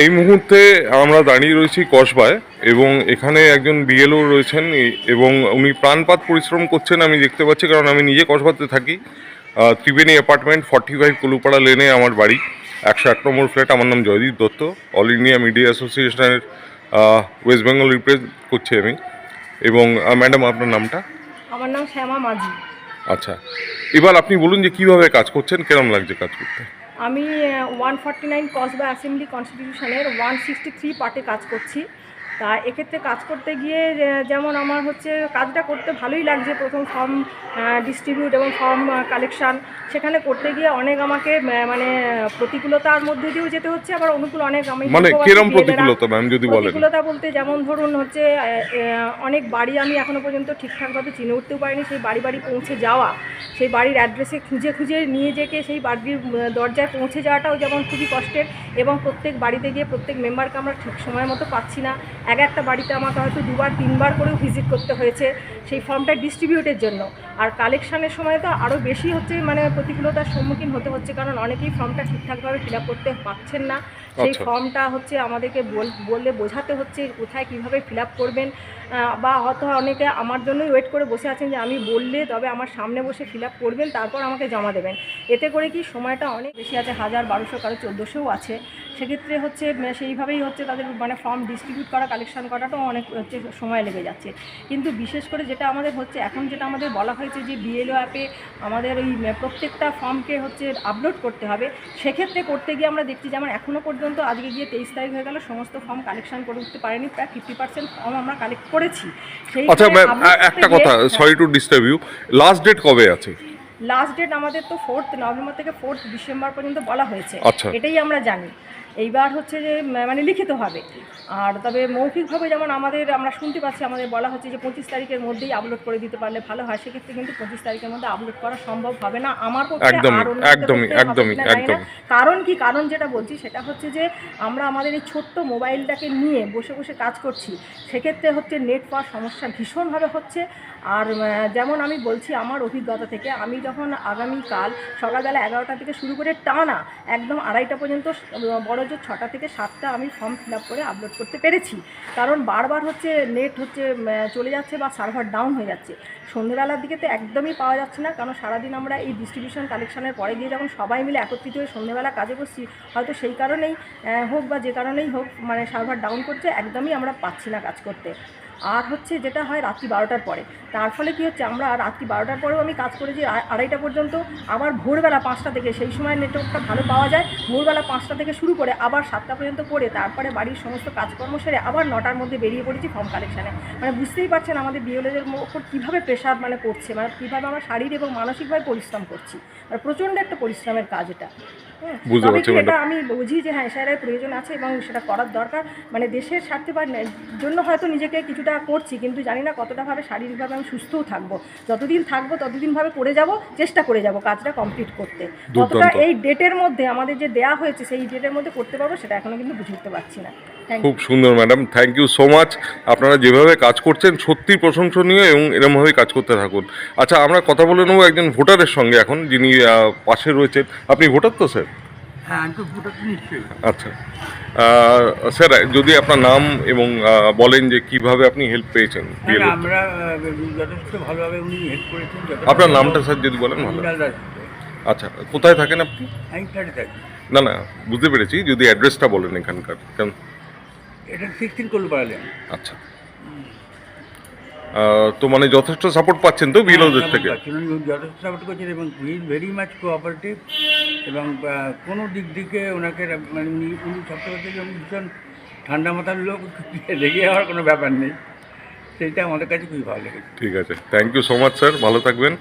এই মুহূর্তে আমরা দাঁড়িয়ে রয়েছি কসবায় এবং এখানে একজন বিএলও রয়েছেন এবং উনি প্রাণপাত পরিশ্রম করছেন আমি দেখতে পাচ্ছি কারণ আমি নিজে কসবাতে থাকি। Triveni apartment forty five Kolupara লেনে আমার বাড়ি। একশো এক নম্বর ফ্ল্যাট আমার নাম Joydeep Dutta. All India media অ্যাসোসিয়েশনের ওয়েস্ট বেঙ্গল রিপ্রেজেন্ট করছি আমি। এবং ম্যাডাম আপনার নামটা? আমার নাম শ্যামা মাঝি। আচ্ছা। এবার আপনি বলুন যে কীভাবে কাজ করছেন কেরম লাগছে কাজ করতে? আমি one forty nine Kasba assembly কনস্টিটিউশনের one sixty three পার্টে কাজ করছি। তা এক্ষেত্রে কাজ করতে গিয়ে যেমন আমার হচ্ছে কাজটা করতে ভালোই লাগছে প্রথম ফর্ম ডিস্ট্রিবিউট এবং ফর্ম কালেকশন সেখানে করতে গিয়ে অনেক আমাকে মানে প্রতিকূলতার মধ্যে দিয়েও যেতে হচ্ছে আবার অনুকূল অনেক আমি মানে কিরম প্রতিকূলতা ম্যাম যদি বলেন? প্রতিকূলতা বলতে যেমন ধরুন হচ্ছে অনেক বাড়ি আমি এখনও পর্যন্ত ঠিকঠাকভাবে চিনে উঠতেও পারিনি সেই বাড়ি বাড়ি পৌঁছে যাওয়া সেই বাড়ির অ্যাড্রেসে খুঁজে খুঁজে নিয়ে যেকে সেই বাড়ির দরজায় পৌঁছে যাওয়াটাও যেমন খুবই কষ্টের এবং প্রত্যেক বাড়িতে গিয়ে প্রত্যেক মেম্বারকে আমরা ঠিক সময় মতো পাচ্ছি না এক একটা বাড়িতে আমাকে হয়তো দুবার তিনবার করেও ভিজিট করতে হয়েছে সেই ফর্মটা ডিস্ট্রিবিউটের জন্য। আর কালেকশানের সময় তো আরও বেশি হচ্ছে মানে প্রতিকূলতার সম্মুখীন হতে হচ্ছে কারণ অনেকেই ফর্মটা ঠিকঠাকভাবে ফিল আপ করতে পারছেন না। সেই আচ্ছা। ফর্মটা হচ্ছে আমাদেরকে বল- বললে বোঝাতে হচ্ছে কোথায় কীভাবে ফিল আপ করবেন বা হয়তো অনেকে আমার জন্যই ওয়েট করে বসে আছেন যে আমি বললে তবে আমার সামনে বসে ফিল আপ করবেন তারপর আমাকে জমা দেবেন। এতে করে কি সময়টা অনেক বেশি আছে হাজার বারোশো কারও চোদ্দোশোও আছে। সেক্ষেত্রে হচ্ছে সেইভাবেই হচ্ছে তাদের মানে ফর্ম ডিস্ট্রিবিউট করা কালেকশন করাটাও অনেক হচ্ছে সময় লেগে যাচ্ছে। কিন্তু বিশেষ করে যেটা আমাদের হচ্ছে এখন যেটা আমাদের বলা হয়েছে যে বিএলও অ্যাপে আমাদের ওই প্রত্যেকটা ফর্মকে হচ্ছে আপলোড করতে হবে সেক্ষেত্রে করতে গিয়ে আমরা দেখছি যেমন এখনও পর্যন্ত আজকে গিয়ে তেইশ তারিখ হয়ে গেল সমস্ত ফর্ম কালেকশন করে উঠতে পারেনি প্রায় ফিফটি পার্সেন্ট ফর্ম আমরা কালেক্ট করেছি। সেই আচ্ছা একটা কথা sorry to disturb you last date কবে আছে? লাস্ট ডেট আমাদের তো ফোর্থ নভেম্বর থেকে ফোর্থ ডিসেম্বর পর্যন্ত বলা হয়েছে। আচ্ছা। এটাই আমরা জানি। এইবার হচ্ছে যে মানে লিখিত হবে। আর তবে মৌখিকভাবে যেমন আমাদের আমরা শুনতে পাচ্ছি আমাদের বলা হচ্ছে যে পঁচিশ তারিখের মধ্যেই আপলোড করে দিতে পারলে ভালো হয়। সেক্ষেত্রে কিন্তু পঁচিশ তারিখের মধ্যে আপলোড করা সম্ভব হবে না। আমার পক্ষে আর একদমই, একদমই। কারণ কি? কারণ যেটা বলছি সেটা হচ্ছে যে আমরা আমাদের এই ছোট্ট মোবাইলটাকে নিয়ে বসে বসে কাজ করছি। সেক্ষেত্রে হচ্ছে নেট পাওয়ার সমস্যা ভীষণভাবে হচ্ছে। আর যেমন আমি বলছি আমার অভিজ্ঞতা থেকে আমি যখন আগামীকাল সকালবেলা এগারোটা থেকে শুরু করে টানা একদম আড়াইটা পর্যন্ত বড় জোর ছটা থেকে সাতটা আমি ফর্ম ফিল করে আপলোড করতে পেরেছি। কারণ বারবার হচ্ছে নেট হচ্ছে চলে যাচ্ছে বা সার্ভার ডাউন হয়ে যাচ্ছে। সন্ধ্যেবেলার দিকে তো একদমই পাওয়া যাচ্ছে না, কারণ সারাদিন আমরা এই ডিস্ট্রিবিউশন কালেকশনের পরে গিয়ে যখন সবাই মিলে একত্রিত হয়ে সন্ধ্যেবেলা কাজে করছি হয়তো সেই কারণেই হোক বা যে কারণেই হোক মানে সার্ভার ডাউন করছে, একদমই আমরা পাচ্ছি না কাজ করতে। আর হচ্ছে যেটা হয় রাত্রি বারোটার পরে। তার ফলে কী হচ্ছে আমরা রাত্রি বারোটার পরেও আমি কাজ করেছি আড়াইটা পর্যন্ত। আবার ভোরবেলা পাঁচটা থেকে সেই সময় নেটওয়ার্কটা ভালো পাওয়া যায়। ভোরবেলা পাঁচটা থেকে শুরু করে আবার সাতটা পর্যন্ত করে তারপরে বাড়ির সমস্ত কাজকর্ম সেরে আবার নটার মধ্যে বেরিয়ে পড়েছি ফর্ম কালেকশানে মানে বুঝতেই পারছেন আমাদের বিএলএদের ওপর কীভাবে প্রেশার মানে পড়ছে মানে কীভাবে আমরা শারীরিক এবং মানসিকভাবে পরিশ্রম করছি। আর প্রচণ্ড একটা পরিশ্রমের কাজ এটা। তবে কি এটা আমি বুঝি যে হ্যাঁ স্যারের প্রয়োজন আছে এবং সেটা করার দরকার। মানে দেশের স্বার্থে বা জন্য হয়তো নিজেকে কিছুটা করছি কিন্তু জানি না কতটা ভাবে শারীরিকভাবে আমি সুস্থও থাকব। যতদিন থাকব ততদিন ভাবে করে যাব চেষ্টা করে যাব কাজটা কমপ্লিট করতে। কতটা এই ডেটের মধ্যে আমাদের যে দেয়া হয়েছে সেই ডেটের মধ্যে করতে পারব সেটা এখনও কিন্তু বুঝে উঠতে পারছি না। খুব সুন্দর madam thank you so much আপনারা যেভাবে কাজ করছেন সত্যি প্রশংসনীয় এবং এরমভাবেই কাজ করতে থাকুন। আচ্ছা আমরা কথা বলে নেব একজন ভোটারের সঙ্গে এখন যিনি পাশে রয়েছেন। আপনি ভোটার তো স্যার? হ্যাঁ আমি তো ভোটার নিশ্চয়ই। আচ্ছা। স্যার যদি আপনার নাম এবং বলেন যে কীভাবে আপনি হেল্প পেয়েছেন হ্যাঁ, বিএলও তে। আমরা যথেষ্ট ভালোভাবে উনি হেল্প করেছেন আপনার নামটা স্যার যদি বলেন ভালো। আচ্ছা কোথায় থাকেন আপনি? আমি ফ্ল্যাটে থাকি। না না বুঝতে পেরেছি যদি অ্যাড্রেসটা বলেন এখানকার কেন এটা সিক্সটিন করলে পারলেন আচ্ছা তো মানে যথেষ্ট সাপোর্ট পাচ্ছেন তো বিএলওদের থেকে? যথেষ্ট সাপোর্ট করছেন এবং ভেরি মাচ কোঅপারেটিভ এবং কোনো দিক দিকে ওনাকে মানে উনি থেকে ভীষণ ঠান্ডা মাথার লোক লেগে যাওয়ার কোনো ব্যাপার নেই। সেটা আমাদের কাছে খুবই ভালো লেগেছে। ঠিক আছে। Thank you so much sir ভালো থাকবেন।